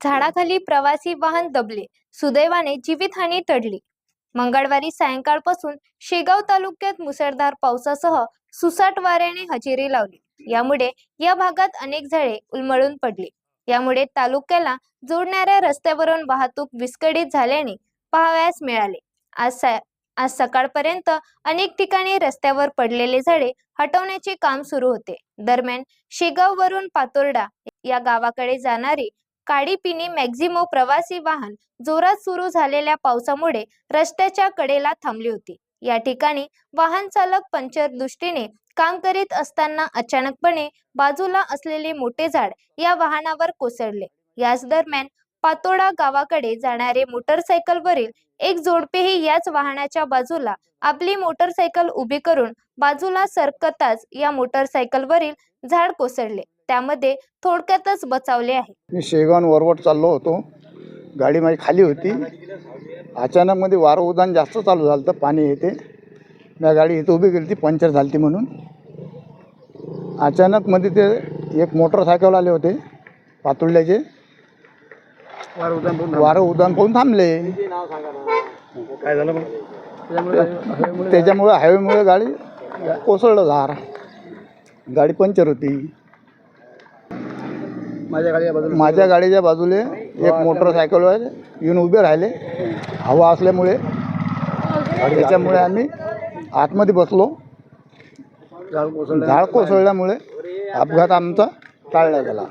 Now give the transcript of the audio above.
झाडाखाली प्रवासी वाहन दबले. सुदैवाने जीवितहानी टळली. मंगळवारी सायंकाळपासून शेगाव तालुक्यात मुसळधार पावसासह सुसाट वाऱ्याने हजेरी लावली. यामुळे या भागात अनेक झाडे उलमळून पडली. यामुळे तालुक्याला जोडणाऱ्या रस्त्यावरून वाहतूक विस्कळीत झाल्याने पाहावयास मिळाले. आज आज सकाळपर्यंत अनेक ठिकाणी रस्त्यावर पडलेले झाडे हटवण्याचे काम सुरू होते. दरम्यान शेगाव वरून पातोर्डा या गावाकडे जाणारी काडीपिनी मॅक्झिमो प्रवासी वाहन जोरात सुरू झालेल्या पावसामुळे रस्त्याच्या कडेला थांबली होती. या ठिकाणी वाहन चालक पंचर दृष्टीने काम करीत असताना अचानकपणे बाजूला असलेले मोठे झाड या वाहनावर कोसळले. याच दरम्यान पातोडा गावाकडे जाणारे मोटरसायकलवरील एक जोडपेही याच वाहनाच्या बाजूला आपली मोटरसायकल उभी करून बाजूला सरकताच या मोटरसायकलवरील झाड कोसळले. त्यामध्ये थोडक्यातच बचावले आहे. मी शेगावन वरवट चाललो होतो. गाडी माझी खाली होती. अचानक मध्ये वारं उदान जास्त चालू झालं तर पाणी येते. मी गाडी इथं उभी केली ती पंक्चर झाली म्हणून. अचानक मध्ये ते एक मोटरसायकल आले होते पातुर्ल्याचे वारं उदान पाहून थांबले. काय झालं मग? त्याच्यामुळे हायवेमुळे गाडी कोसळलं झार गाडी पंक्चर होती. माझ्या गाडीच्या बाजूला माझ्या गाडीच्या बाजूले एक मोटरसायकलवर येऊन उभे राहिले. हवा असल्यामुळे. त्याच्यामुळे आम्ही आतमध्ये बसलो. झाड कोसळल्यामुळे अपघात आमचा टाळला गेला.